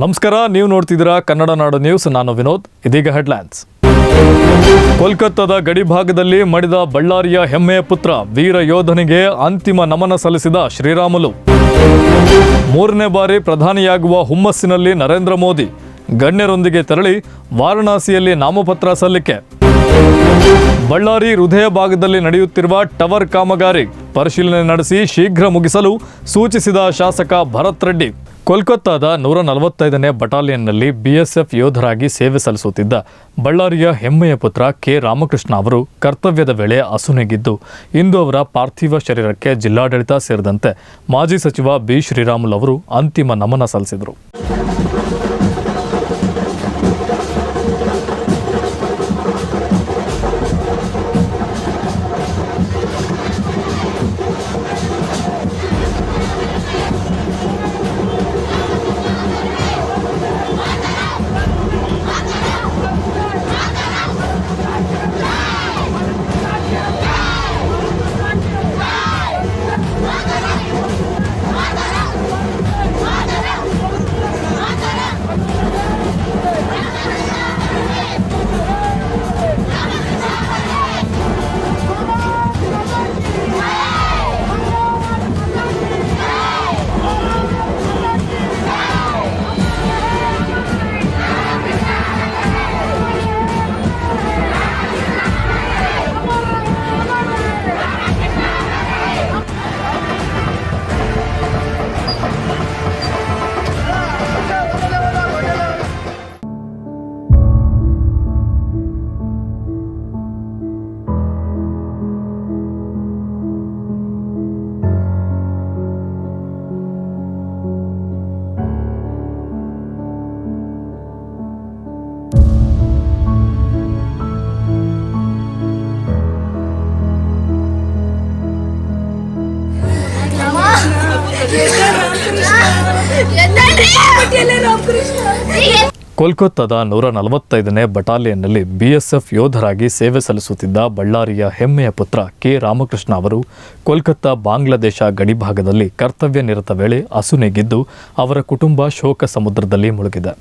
ನಮಸ್ಕಾರ, ನೀವು ನೋಡ್ತಿದ್ದೀರಾ ಕನ್ನಡ ನಾಡು ನ್ಯೂಸ್. ನಾನು ವಿನೋದ್. ಇದೀಗ ಹೆಡ್ಲೈನ್ಸ್. ಕೋಲ್ಕತ್ತಾದ ಗಡಿಭಾಗದಲ್ಲಿ ಮಡಿದ ಬಳ್ಳಾರಿಯ ಹೆಮ್ಮೆಯ ಪುತ್ರ ವೀರ ಯೋಧನಿಗೆ ಅಂತಿಮ ನಮನ ಸಲ್ಲಿಸಿದ ಶ್ರೀರಾಮುಲು. ಮೂರನೇ ಬಾರಿ ಪ್ರಧಾನಿಯಾಗುವ ಹುಮ್ಮಸ್ಸಿನಲ್ಲಿ ನರೇಂದ್ರ ಮೋದಿ ಗಣ್ಯರೊಂದಿಗೆ ತೆರಳಿ ವಾರಣಾಸಿಯಲ್ಲಿ ನಾಮಪತ್ರ ಸಲ್ಲಿಕೆ. ಬಳ್ಳಾರಿ ಹೃದಯ ಭಾಗದಲ್ಲಿ ನಡೆಯುತ್ತಿರುವ ಟವರ್ ಕಾಮಗಾರಿ ಪರಿಶೀಲನೆ ನಡೆಸಿ ಶೀಘ್ರ ಮುಗಿಸಲು ಸೂಚಿಸಿದ ಶಾಸಕ ಭರತ್ ರೆಡ್ಡಿ. ಕೋಲ್ಕತ್ತಾದ ನೂರ ನಲವತ್ತೈದನೇ ಬಟಾಲಿಯನ್ನಲ್ಲಿ ಬಿಎಸ್ಎಫ್ ಯೋಧರಾಗಿ ಸೇವೆ ಸಲ್ಲಿಸುತ್ತಿದ್ದ ಬಳ್ಳಾರಿಯ ಹೆಮ್ಮೆಯ ಪುತ್ರ ಕೆ. ರಾಮಕೃಷ್ಣ ಅವರು ಕರ್ತವ್ಯದ ವೇಳೆ ಅಸುನೀಗಿದ್ದು ಇಂದು ಅವರ ಪಾರ್ಥಿವ ಶರೀರಕ್ಕೆ ಜಿಲ್ಲಾಡಳಿತ ಸೇರಿದಂತೆ ಮಾಜಿ ಸಚಿವ ಬಿ. ಶ್ರೀರಾಮುಲು ಅವರು ಅಂತಿಮ ನಮನ ಸಲ್ಲಿಸಿದರು. ಎಲ್ಲ ಕೋಲ್ಕತ್ತಾದ ನೂರ ನಲವತ್ತೈದನೇ ಬಟಾಲಿಯನ್ನಲ್ಲಿ ಬಿಎಸ್ಎಫ್ ಯೋಧರಾಗಿ ಸೇವೆ ಸಲ್ಲಿಸುತ್ತಿದ್ದ ಬಳ್ಳಾರಿಯ ಹೆಮ್ಮೆಯ ಪುತ್ರ ಕೆ. ರಾಮಕೃಷ್ಣ ಅವರು ಕೋಲ್ಕತ್ತಾ, ಬಾಂಗ್ಲಾದೇಶ ಗಡಿಭಾಗದಲ್ಲಿ ಕರ್ತವ್ಯ ನಿರತ ವೇಳೆ ಅಸುನೀಗಿದ್ದು ಅವರ ಕುಟುಂಬ ಶೋಕ ಸಮುದ್ರದಲ್ಲಿ ಮುಳುಗಿದೆ.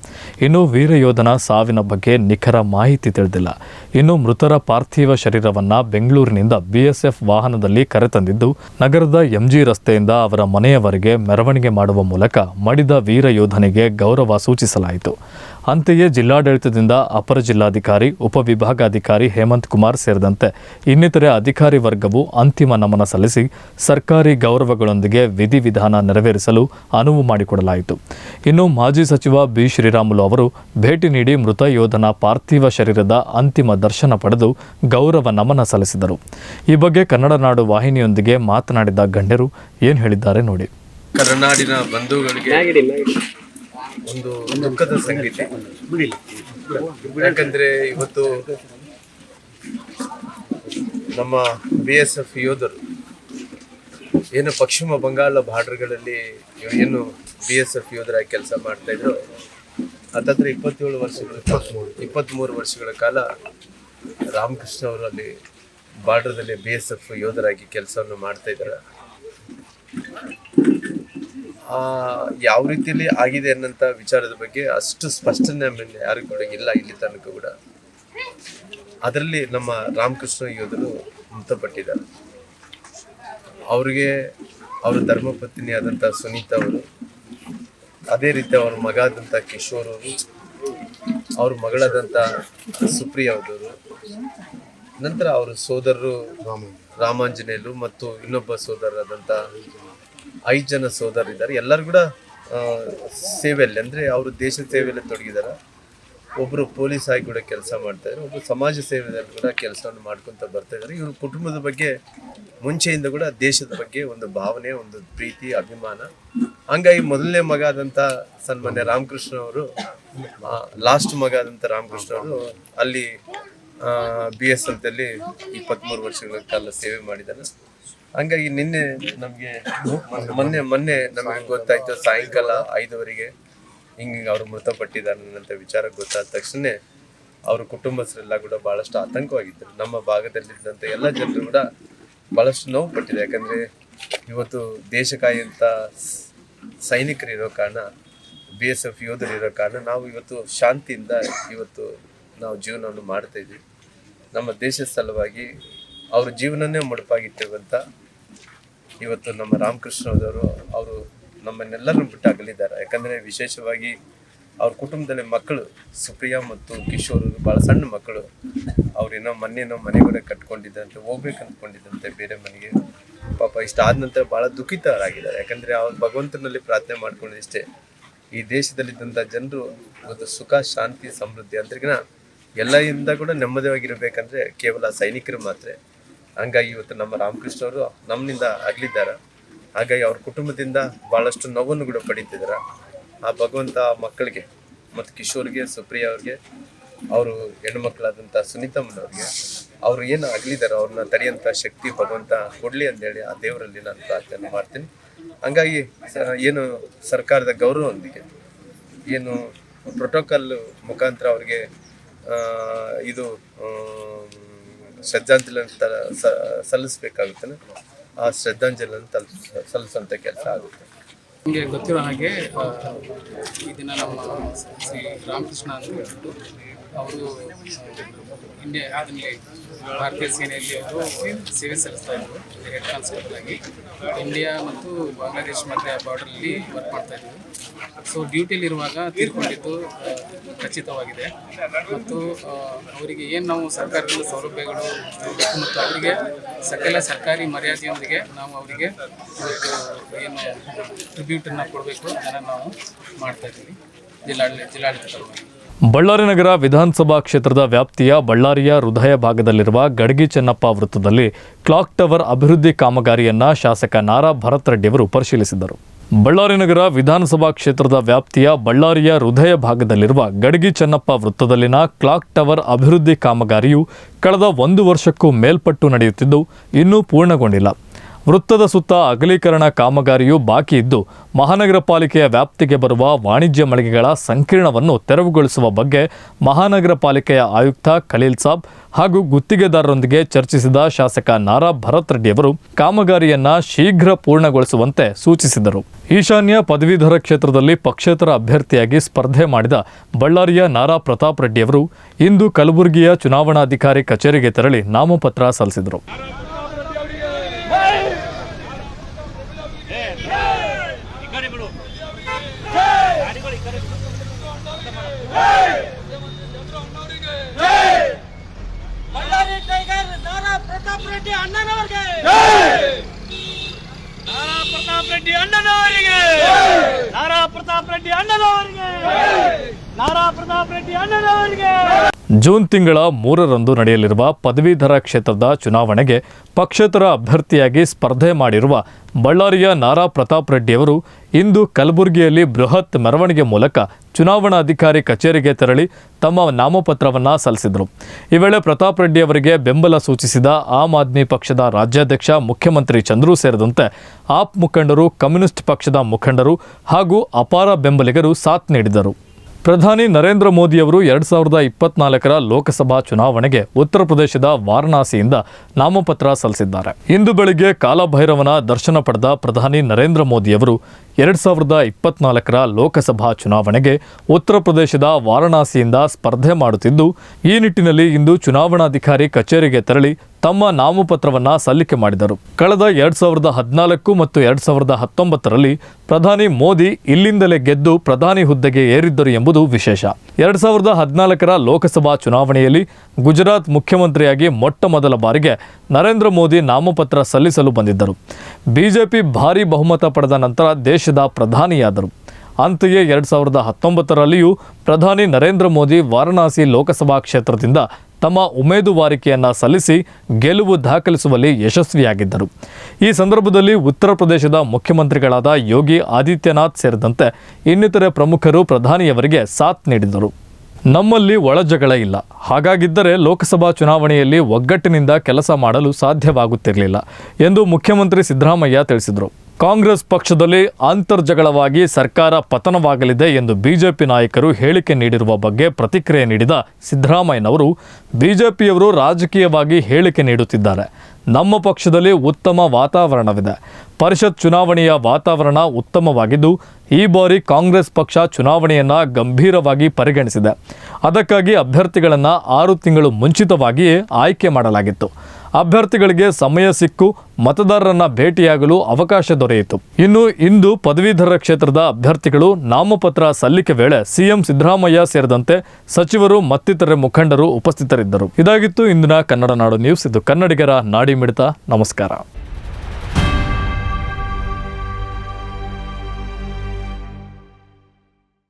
ಇನ್ನು ವೀರಯೋಧನ ಸಾವಿನ ಬಗ್ಗೆ ನಿಖರ ಮಾಹಿತಿ ತಿಳಿದಿಲ್ಲ. ಇನ್ನು ಮೃತರ ಪಾರ್ಥಿವ ಶರೀರವನ್ನು ಬೆಂಗಳೂರಿನಿಂದ ಬಿಎಸ್ಎಫ್ ವಾಹನದಲ್ಲಿ ಕರೆತಂದಿದ್ದು, ನಗರದ ಎಂಜಿ ರಸ್ತೆಯಿಂದ ಅವರ ಮನೆಯವರೆಗೆ ಮೆರವಣಿಗೆ ಮಾಡುವ ಮೂಲಕ ಮಡಿದ ವೀರ ಯೋಧನಿಗೆ ಗೌರವ ಸೂಚಿಸಲಾಯಿತು. ಅಂತೆಯೇ ಜಿಲ್ಲಾಡಳಿತದಿಂದ ಅಪರ ಜಿಲ್ಲಾಧಿಕಾರಿ ಉಪವಿಭಾಗಾಧಿಕಾರಿ ಹೇಮಂತ್ ಕುಮಾರ್ ಸೇರಿದಂತೆ ಇನ್ನಿತರೆ ಅಧಿಕಾರಿ ವರ್ಗವು ಅಂತಿಮ ನಮನ ಸಲ್ಲಿಸಿ ಸರ್ಕಾರಿ ಗೌರವಗಳೊಂದಿಗೆ ವಿಧಿವಿಧಾನ ನೆರವೇರಿಸಲು ಅನುವು ಮಾಡಿಕೊಡಲಾಯಿತು. ಇನ್ನು ಮಾಜಿ ಸಚಿವ ಬಿ. ಶ್ರೀರಾಮುಲು ಅವರು ಭೇಟಿ ನೀಡಿ ಮೃತ ಯೋಧನ ಪಾರ್ಥಿವ ಶರೀರದ ಅಂತಿಮ ದರ್ಶನ ಪಡೆದು ಗೌರವ ನಮನ ಸಲ್ಲಿಸಿದರು. ಈ ಬಗ್ಗೆ ಕನ್ನಡ ನಾಡು ವಾಹಿನಿಯೊಂದಿಗೆ ಮಾತನಾಡಿದ ಗಣ್ಯರು ಏನು ಹೇಳಿದ್ದಾರೆ ನೋಡಿ. ಕರ್ನಾಡಿನ ಬಂಧುಗಳಿಗೆ ಒಂದು ದುಃಖದ ಸಂಗೀತ. ಯಾಕಂದ್ರೆ ಇವತ್ತು ನಮ್ಮ ಬಿ ಎಸ್ ಎಫ್ ಯೋಧರು ಏನು ಪಶ್ಚಿಮ ಬಂಗಾಳ ಬಾರ್ಡರ್ಗಳಲ್ಲಿ ಏನು ಬಿ ಎಸ್ ಎಫ್ ಯೋಧರಾಗಿ ಕೆಲಸ ಮಾಡ್ತಾ ಇದ್ರು, ಹತ್ತತ್ರ ಇಪ್ಪತ್ತೇಳು ವರ್ಷಗಳ ಇಪ್ಪತ್ತ್ಮೂರು ವರ್ಷಗಳ ಕಾಲ ರಾಮಕೃಷ್ಣ ಅವರಲ್ಲಿ ಬಾರ್ಡರ್ದಲ್ಲಿ ಬಿ ಎಸ್ ಎಫ್ ಯೋಧರಾಗಿ ಕೆಲಸವನ್ನು ಮಾಡ್ತಾ ಇದ್ದಾರೆ. ಯಾವ ರೀತಿಯಲ್ಲಿ ಆಗಿದೆ ಅನ್ನೋಂಥ ವಿಚಾರದ ಬಗ್ಗೆ ಅಷ್ಟು ಸ್ಪಷ್ಟನೆ ಆಮೇಲೆ ಯಾರು ಕೂಡ ಇಲ್ಲ ಇಲ್ಲಿ ತನಕ ಕೂಡ. ಅದರಲ್ಲಿ ನಮ್ಮ ರಾಮಕೃಷ್ಣ ಯೋಧರು ಮೃತಪಟ್ಟಿದ್ದಾರೆ. ಅವರಿಗೆ ಅವರ ಧರ್ಮಪತ್ನಿ ಆದಂಥ ಸುನೀತಾ ಅವರು, ಅದೇ ರೀತಿ ಅವ್ರ ಮಗ ಆದಂಥ ಕಿಶೋರ್ ಅವರು, ಅವ್ರ ಮಗಳಾದಂಥ ಸುಪ್ರಿಯಾ ಅವರು ನಂತರ ಅವರ ಸೋದರರು ರಾಮಾಂಜನೇಯರು ಮತ್ತು ಇನ್ನೊಬ್ಬ ಸೋದರರಾದಂಥ ಐದು ಜನ ಸೋದರಿದ್ದಾರೆ ಎಲ್ಲರೂ ಕೂಡ ಸೇವೆಯಲ್ಲಿ, ಅಂದರೆ ಅವರು ದೇಶ ಸೇವೆಯಲ್ಲಿ ತೊಡಗಿದ್ದಾರೆ. ಒಬ್ಬರು ಪೊಲೀಸ್ ಆಗಿ ಕೂಡ ಕೆಲಸ ಮಾಡ್ತಾ ಇದ್ದಾರೆ. ಒಬ್ಬರು ಸಮಾಜ ಸೇವೆಯಲ್ಲಿ ಕೂಡ ಕೆಲಸವನ್ನು ಮಾಡ್ಕೊತ ಬರ್ತಾ ಇದ್ದಾರೆ. ಇವ್ರ ಕುಟುಂಬದ ಬಗ್ಗೆ ಮುಂಚೆಯಿಂದ ಕೂಡ ದೇಶದ ಬಗ್ಗೆ ಒಂದು ಭಾವನೆ, ಒಂದು ಪ್ರೀತಿ, ಅಭಿಮಾನ. ಹಂಗಾಗಿ ಮೊದಲನೇ ಮಗ ಆದಂಥ ಸನ್ಮಾನ್ಯ ರಾಮಕೃಷ್ಣ ಅವರು ಲಾಸ್ಟ್ ಮಗ ಆದಂಥ ರಾಮಕೃಷ್ಣ ಅವರು ಅಲ್ಲಿ ಬಿ ಎಸ್ ಎಫ್ದಲ್ಲಿ ಇಪ್ಪತ್ತ್ಮೂರು ವರ್ಷಗಳ ಕಾಲ ಸೇವೆ ಮಾಡಿದ್ದಾನೆ. ಹಂಗಾಗಿ ನಿನ್ನೆ ನಮಗೆ ಮೊನ್ನೆ ಮೊನ್ನೆ ನಮ್ಗೆ ಗೊತ್ತಾಯ್ತು, ಸಾಯಂಕಾಲ ಐದುವರೆಗೆ ಹಿಂಗೆ ಅವರು ಮೃತಪಟ್ಟಿದ್ದಾರೆ ಅನ್ನೋಂಥ ವಿಚಾರ ಗೊತ್ತಾದ ತಕ್ಷಣ ಅವ್ರ ಕುಟುಂಬಸ್ಥರೆಲ್ಲ ಕೂಡ ಬಹಳಷ್ಟು ಆತಂಕವಾಗಿದ್ದರು ನಮ್ಮ ಭಾಗದಲ್ಲಿದ್ದಂಥ ಎಲ್ಲ ಜನರು ಕೂಡ ಬಹಳಷ್ಟು ನೋವು ಪಟ್ಟಿದೆ. ಯಾಕಂದ್ರೆ ಇವತ್ತು ದೇಶ ಕಾಯುವಂಥ ಸೈನಿಕರು ಇರೋ ಕಾರಣ ಬಿ ಎಸ್ ಎಫ್ ಯೋಧರು ಇರೋ ಕಾರಣ ನಾವು ಇವತ್ತು ಶಾಂತಿಯಿಂದ ಇವತ್ತು ನಾವು ಜೀವನವನ್ನು ಮಾಡ್ತಾ ಇದ್ದೀವಿ ನಮ್ಮ ದೇಶದ ಸಲುವಾಗಿ ಅವ್ರ ಜೀವನನೇ ಮುಡುಪಾಗಿಟ್ಟಿರುವಂಥ ಇವತ್ತು ನಮ್ಮ ರಾಮಕೃಷ್ಣದವರು ಅವರು ನಮ್ಮನ್ನೆಲ್ಲರನ್ನು ಬಿಟ್ಟು ಅಗಲಿದ್ದಾರೆ ಯಾಕಂದರೆ ವಿಶೇಷವಾಗಿ ಅವ್ರ ಕುಟುಂಬದಲ್ಲಿ ಮಕ್ಕಳು, ಸುಪ್ರಿಯಾ ಮತ್ತು ಕಿಶೋರ್ ಭಾಳ ಸಣ್ಣ ಮಕ್ಕಳು. ಅವ್ರೇನೋ ಮನೆ ಕೂಡ ಕಟ್ಕೊಂಡಿದ್ದಂತೆ ಹೋಗ್ಬೇಕು ಅಂದ್ಕೊಂಡಿದ್ದಂತೆ ಬೇರೆ ಮನೆಗೆ. ಪಾಪ ಇಷ್ಟ ಆದ ನಂತರ ಭಾಳ ದುಃಖಿತರಾಗಿದ್ದಾರೆ. ಯಾಕಂದರೆ ಅವ್ರು ಭಗವಂತನಲ್ಲಿ ಪ್ರಾರ್ಥನೆ ಮಾಡ್ಕೊಂಡಿಷ್ಟೇ ಈ ದೇಶದಲ್ಲಿದ್ದಂಥ ಜನರು ಒಂದು ಸುಖ, ಶಾಂತಿ, ಸಮೃದ್ಧಿ ಅಂದ್ರಿಗಿನ ಎಲ್ಲರಿಂದ ಕೂಡ ನೆಮ್ಮದಿಯಾಗಿರಬೇಕಂದ್ರೆ ಕೇವಲ ಸೈನಿಕರು ಮಾತ್ರ. ಹಂಗಾಗಿ ಇವತ್ತು ನಮ್ಮ ರಾಮಕೃಷ್ಣ ಅವರು ನಮ್ಮಿಂದ ಅಗಲಿದ್ದಾರೆ. ಹಾಗಾಗಿ ಅವ್ರ ಕುಟುಂಬದಿಂದ ಭಾಳಷ್ಟು ನೋವನ್ನು ಕೂಡ ಪಡೀತಿದ್ದಾರೆ. ಆ ಭಗವಂತ ಮಕ್ಕಳಿಗೆ ಮತ್ತು ಕಿಶೋರ್ಗೆ, ಸುಪ್ರಿಯಾ ಅವ್ರಿಗೆ, ಅವರು ಹೆಣ್ಣು ಮಕ್ಕಳಾದಂಥ ಸುನೀತಮ್ಮನವ್ರಿಗೆ ಅವರು ಏನು ಆಗಲಿದ್ದಾರೆ ಅವ್ರನ್ನ ತಡೆಯಂಥ ಶಕ್ತಿ ಭಗವಂತ ಕೊಡಲಿ ಅಂತೇಳಿ ಆ ದೇವರಲ್ಲಿ ನಾನು ಪ್ರಾರ್ಥನೆ ಮಾಡ್ತೀನಿ. ಹಂಗಾಗಿ ಏನು ಸರ್ಕಾರದ ಗೌರವದೊಂದಿಗೆ, ಏನು ಪ್ರೋಟೋಕಾಲ್ ಮುಖಾಂತರ ಅವ್ರಿಗೆ ಇದು ಶ್ರದ್ಧಾಂಜಲಿ ಅಂತ ಸಲ್ಲಿಸ್ಬೇಕಾಗುತ್ತೆ ಆ ಶ್ರದ್ಧಾಂಜಲಿಯನ್ನು ತಲ್, ಸಲ್ಲಿಸುವಂಥ ಕೆಲಸ ಆಗುತ್ತೆ. ನಿಮಗೆ ಗೊತ್ತಿರೋ ಹಾಗೆ ಈ ದಿನ ನಮ್ಮ ಶ್ರೀ ರಾಮಕೃಷ್ಣ ಅಂತ ಹೇಳ್ಬಿಟ್ಟು ಅವರು ಇಂಡಿಯಾ ಅದರಲ್ಲಿ ಭಾರತೀಯ ಸೇನೆಯಲ್ಲಿ ಅವರು ಸೇವೆ ಸಲ್ಲಿಸ್ತಾ ಇದ್ದರು. ಹೆಡ್ ಕಾನ್ಸ್ಟೇಬಲ್ ಆಗಿ. ಇಂಡಿಯಾ ಮತ್ತು ಬಾಂಗ್ಲಾದೇಶ್ ಮಧ್ಯೆ ಬಾರ್ಡರಲ್ಲಿ ವರ್ಕ್ ಮಾಡ್ತಾ ಇದ್ರು ಸೊ ಡ್ಯೂಟಿಲಿರುವಾಗ ತೀರ್ಕೊಂಡಿದ್ದು ಖಚಿತವಾಗಿದೆ. ಮತ್ತು ಅವರಿಗೆ ಏನು ನಾವು ಸರ್ಕಾರದ ಸೌಲಭ್ಯಗಳು ಮತ್ತು ಅವರಿಗೆ ಸಕಲ ಸರ್ಕಾರಿ ಮರ್ಯಾದೆಯೊಂದಿಗೆ ನಾವು ಅವರಿಗೆ ಏನು ಟ್ರಿಬ್ಯೂಟನ್ನು ಕೊಡಬೇಕು, ಅದನ್ನು ನಾವು ಮಾಡ್ತಾ ಇದ್ದೀವಿ. ಜಿಲ್ಲಾಡಳಿತ ಜಿಲ್ಲಾಡಳಿತ ಬಳ್ಳಾರಿ ನಗರ ವಿಧಾನಸಭಾ ಕ್ಷೇತ್ರದ ವ್ಯಾಪ್ತಿಯ ಬಳ್ಳಾರಿಯ ಹೃದಯ ಭಾಗದಲ್ಲಿರುವ ಗಡಗಿ ಚೆನ್ನಪ್ಪ ವೃತ್ತದಲ್ಲಿ ಕ್ಲಾಕ್ ಟವರ್ ಅಭಿವೃದ್ಧಿ ಕಾಮಗಾರಿಯನ್ನು ಶಾಸಕ ನಾರಾ ಭರತ್ ರೆಡ್ಡಿಯವರು ಪರಿಶೀಲಿಸಿದರು ಬಳ್ಳಾರಿ ನಗರ ವಿಧಾನಸಭಾ ಕ್ಷೇತ್ರದ ವ್ಯಾಪ್ತಿಯ ಬಳ್ಳಾರಿಯ ಹೃದಯ ಭಾಗದಲ್ಲಿರುವ ಗಡಗಿ ಚೆನ್ನಪ್ಪ ವೃತ್ತದಲ್ಲಿನ ಕ್ಲಾಕ್ ಟವರ್ ಅಭಿವೃದ್ಧಿ ಕಾಮಗಾರಿಯು ಕಳೆದ ಒಂದು ವರ್ಷಕ್ಕೂ ಮೇಲ್ಪಟ್ಟು ನಡೆಯುತ್ತಿದ್ದು, ಇನ್ನೂ ಪೂರ್ಣಗೊಂಡಿಲ್ಲ. ವೃತ್ತದ ಸುತ್ತ ಅಗಲೀಕರಣ ಕಾಮಗಾರಿಯು ಬಾಕಿ ಇದ್ದು, ಮಹಾನಗರ ಪಾಲಿಕೆಯ ವ್ಯಾಪ್ತಿಗೆ ಬರುವ ವಾಣಿಜ್ಯ ಮಳಿಗೆಗಳ ಸಂಕೀರ್ಣವನ್ನು ತೆರವುಗೊಳಿಸುವ ಬಗ್ಗೆ ಮಹಾನಗರ ಪಾಲಿಕೆಯ ಆಯುಕ್ತ ಖಲೀಲ್ ಸಾಬ್ ಹಾಗೂ ಗುತ್ತಿಗೆದಾರರೊಂದಿಗೆ ಚರ್ಚಿಸಿದ ಶಾಸಕ ನಾರಾ ಭರತ್ ರೆಡ್ಡಿಯವರು ಕಾಮಗಾರಿಯನ್ನ ಶೀಘ್ರ ಪೂರ್ಣಗೊಳಿಸುವಂತೆ ಸೂಚಿಸಿದರು. ಈಶಾನ್ಯ ಪದವೀಧರ ಕ್ಷೇತ್ರದಲ್ಲಿ ಪಕ್ಷೇತರ ಅಭ್ಯರ್ಥಿಯಾಗಿ ಸ್ಪರ್ಧೆ ಮಾಡಿದ ಬಳ್ಳಾರಿಯ ನಾರಾ ಪ್ರತಾಪ್ ರೆಡ್ಡಿಯವರು ಇಂದು ಕಲಬುರಗಿಯ ಚುನಾವಣಾಧಿಕಾರಿ ಕಚೇರಿಗೆ ತೆರಳಿ ನಾಮಪತ್ರ ಸಲ್ಲಿಸಿದರು. ಪ್ರತಾಪ್ ರೆಡ್ಡಿ ಅಣ್ಣನವರಿಗೆ ನಾರಾ ಪ್ರತಾಪ್ ರೆಡ್ಡಿ ಅಣ್ಣನವರಿಗೆ ನಾರಾ ಪ್ರತಾಪ್ ರೆಡ್ಡಿ ಅಣ್ಣನವರಿಗೆ ನಾರಾ ಪ್ರತಾಪ್ ರೆಡ್ಡಿ ಅಣ್ಣನವರಿಗೆ ಜೂನ್ ತಿಂಗಳ ಮೂರರಂದು ನಡೆಯಲಿರುವ ಪದವೀಧರ ಕ್ಷೇತ್ರದ ಚುನಾವಣೆಗೆ ಪಕ್ಷೇತರ ಅಭ್ಯರ್ಥಿಯಾಗಿ ಸ್ಪರ್ಧೆ ಮಾಡಿರುವ ಬಳ್ಳಾರಿಯ ನಾರಾ ಪ್ರತಾಪ್ ರೆಡ್ಡಿಯವರು ಇಂದು ಕಲಬುರಗಿಯಲ್ಲಿ ಬೃಹತ್ ಮೆರವಣಿಗೆ ಮೂಲಕ ಚುನಾವಣಾಧಿಕಾರಿ ಕಚೇರಿಗೆ ತೆರಳಿ ತಮ್ಮ ನಾಮಪತ್ರವನ್ನು ಸಲ್ಲಿಸಿದರು. ಈ ವೇಳೆ ಪ್ರತಾಪ್ ರೆಡ್ಡಿ ಅವರಿಗೆ ಬೆಂಬಲ ಸೂಚಿಸಿದ ಆಮ್ ಆದ್ಮಿ ಪಕ್ಷದ ರಾಜ್ಯಾಧ್ಯಕ್ಷ, ಮುಖ್ಯಮಂತ್ರಿ ಚಂದ್ರು ಸೇರಿದಂತೆ ಆಪ್ ಮುಖಂಡರು, ಕಮ್ಯುನಿಸ್ಟ್ ಪಕ್ಷದ ಮುಖಂಡರು ಹಾಗೂ ಅಪಾರ ಬೆಂಬಲಿಗರು ಸಾಥ್ ನೀಡಿದರು. ಪ್ರಧಾನಿ ನರೇಂದ್ರ ಮೋದಿಯವರು ಎರಡು ಸಾವಿರದ ಇಪ್ಪತ್ನಾಲ್ಕರ ಲೋಕಸಭಾ ಚುನಾವಣೆಗೆ ಉತ್ತರ ಪ್ರದೇಶದ ವಾರಣಾಸಿಯಿಂದ ನಾಮಪತ್ರ ಸಲ್ಲಿಸಿದ್ದಾರೆ. ಇಂದು ಬೆಳಿಗ್ಗೆ ಕಾಲಭೈರವನ ದರ್ಶನ ಪಡೆದ ಪ್ರಧಾನಿ ನರೇಂದ್ರ ಮೋದಿಯವರು ಎರಡು ಸಾವಿರದ ಇಪ್ಪತ್ನಾಲ್ಕರ ಲೋಕಸಭಾ ಚುನಾವಣೆಗೆ ಉತ್ತರ ಪ್ರದೇಶದ ವಾರಣಾಸಿಯಿಂದ ಸ್ಪರ್ಧೆ ಮಾಡುತ್ತಿದ್ದು, ಈ ನಿಟ್ಟಿನಲ್ಲಿ ಇಂದು ಚುನಾವಣಾಧಿಕಾರಿ ಕಚೇರಿಗೆ ತೆರಳಿ ತಮ್ಮ ನಾಮಪತ್ರವನ್ನು ಸಲ್ಲಿಕೆ ಮಾಡಿದರು. ಕಳೆದ ಎರಡ್ ಸಾವಿರದ ಹದಿನಾಲ್ಕು ಮತ್ತು ಎರಡು ಸಾವಿರದ ಹತ್ತೊಂಬತ್ತರಲ್ಲಿ ಪ್ರಧಾನಿ ಮೋದಿ ಇಲ್ಲಿಂದಲೇ ಗೆದ್ದು ಪ್ರಧಾನಿ ಹುದ್ದೆಗೆ ಏರಿದ್ದರು ಎಂಬುದು ವಿಶೇಷ. ಎರಡು ಸಾವಿರದ ಹದಿನಾಲ್ಕರ ಲೋಕಸಭಾ ಚುನಾವಣೆಯಲ್ಲಿ ಗುಜರಾತ್ ಮುಖ್ಯಮಂತ್ರಿಯಾಗಿ ಮೊಟ್ಟ ಮೊದಲ ಬಾರಿಗೆ ನರೇಂದ್ರ ಮೋದಿ ನಾಮಪತ್ರ ಸಲ್ಲಿಸಲು ಬಂದಿದ್ದರು. ಬಿಜೆಪಿ ಭಾರೀ ಬಹುಮತ ಪಡೆದ ನಂತರ ದೇಶದ ಪ್ರಧಾನಿಯಾದರು. ಅಂತೆಯೇ ಎರಡು ಸಾವಿರದ ಹತ್ತೊಂಬತ್ತರಲ್ಲಿಯೂ ಪ್ರಧಾನಿ ನರೇಂದ್ರ ಮೋದಿ ವಾರಣಾಸಿ ಲೋಕಸಭಾ ಕ್ಷೇತ್ರದಿಂದ ತಮ್ಮ ಉಮೇದುವಾರಿಕೆಯನ್ನು ಸಲ್ಲಿಸಿ ಗೆಲುವು ದಾಖಲಿಸುವಲ್ಲಿ ಯಶಸ್ವಿಯಾಗಿದ್ದರು. ಈ ಸಂದರ್ಭದಲ್ಲಿ ಉತ್ತರ ಪ್ರದೇಶದ ಮುಖ್ಯಮಂತ್ರಿಗಳಾದ ಯೋಗಿ ಆದಿತ್ಯನಾಥ್ ಸೇರಿದಂತೆ ಇನ್ನಿತರೆ ಪ್ರಮುಖರು ಪ್ರಧಾನಿಯವರಿಗೆ ಸಾಥ್ ನೀಡಿದರು. ನಮ್ಮಲ್ಲಿ ಒಳಜಗಳ ಇಲ್ಲ. ಹಾಗಾಗಿದ್ದರೆ ಲೋಕಸಭಾ ಚುನಾವಣೆಯಲ್ಲಿ ಒಗ್ಗಟ್ಟಿನಿಂದ ಕೆಲಸ ಮಾಡಲು ಸಾಧ್ಯವಾಗುತ್ತಿರಲಿಲ್ಲ ಎಂದು ಮುಖ್ಯಮಂತ್ರಿ ಸಿದ್ದರಾಮಯ್ಯ ತಿಳಿಸಿದರು. ಕಾಂಗ್ರೆಸ್ ಪಕ್ಷದಲ್ಲಿ ಅಂತರ್ಜಗಳವಾಗಿ ಸರ್ಕಾರ ಪತನವಾಗಲಿದೆ ಎಂದು ಬಿಜೆಪಿ ನಾಯಕರು ಹೇಳಿಕೆ ನೀಡಿರುವ ಬಗ್ಗೆ ಪ್ರತಿಕ್ರಿಯೆ ನೀಡಿದ ಸಿದ್ದರಾಮಯ್ಯನವರು, ಬಿಜೆಪಿಯವರು ರಾಜಕೀಯವಾಗಿ ಹೇಳಿಕೆ ನೀಡುತ್ತಿದ್ದಾರೆ. ನಮ್ಮ ಪಕ್ಷದಲ್ಲಿ ಉತ್ತಮ ವಾತಾವರಣವಿದೆ. ಪರಿಷತ್ ಚುನಾವಣೆಯ ವಾತಾವರಣ ಉತ್ತಮವಾಗಿದ್ದು, ಈ ಬಾರಿ ಕಾಂಗ್ರೆಸ್ ಪಕ್ಷ ಚುನಾವಣೆಯನ್ನು ಗಂಭೀರವಾಗಿ ಪರಿಗಣಿಸಿದೆ. ಅದಕ್ಕಾಗಿ ಅಭ್ಯರ್ಥಿಗಳನ್ನು ಆರು ತಿಂಗಳು ಮುಂಚಿತವಾಗಿಯೇ ಆಯ್ಕೆ ಮಾಡಲಾಗಿತ್ತು. ಅಭ್ಯರ್ಥಿಗಳಿಗೆ ಸಮಯ ಸಿಕ್ಕು, ಮತದಾರರನ್ನ ಭೇಟಿಯಾಗಲು ಅವಕಾಶ ದೊರೆಯಿತು. ಇನ್ನು ಇಂದು ಪದವೀಧರ ಕ್ಷೇತ್ರದ ಅಭ್ಯರ್ಥಿಗಳು ನಾಮಪತ್ರ ಸಲ್ಲಿಕೆ ವೇಳೆ ಸಿಎಂ ಸಿದ್ದರಾಮಯ್ಯ ಸೇರಿದಂತೆ ಸಚಿವರು ಮತ್ತಿತರೆ ಮುಖಂಡರು ಉಪಸ್ಥಿತರಿದ್ದರು. ಇದಾಗಿತ್ತು ಇಂದಿನ ಕನ್ನಡ ನಾಡು ನ್ಯೂಸ್. ಇದು ಕನ್ನಡಿಗರ ನಾಡಿ ಮಿಡಿತ. ನಮಸ್ಕಾರ.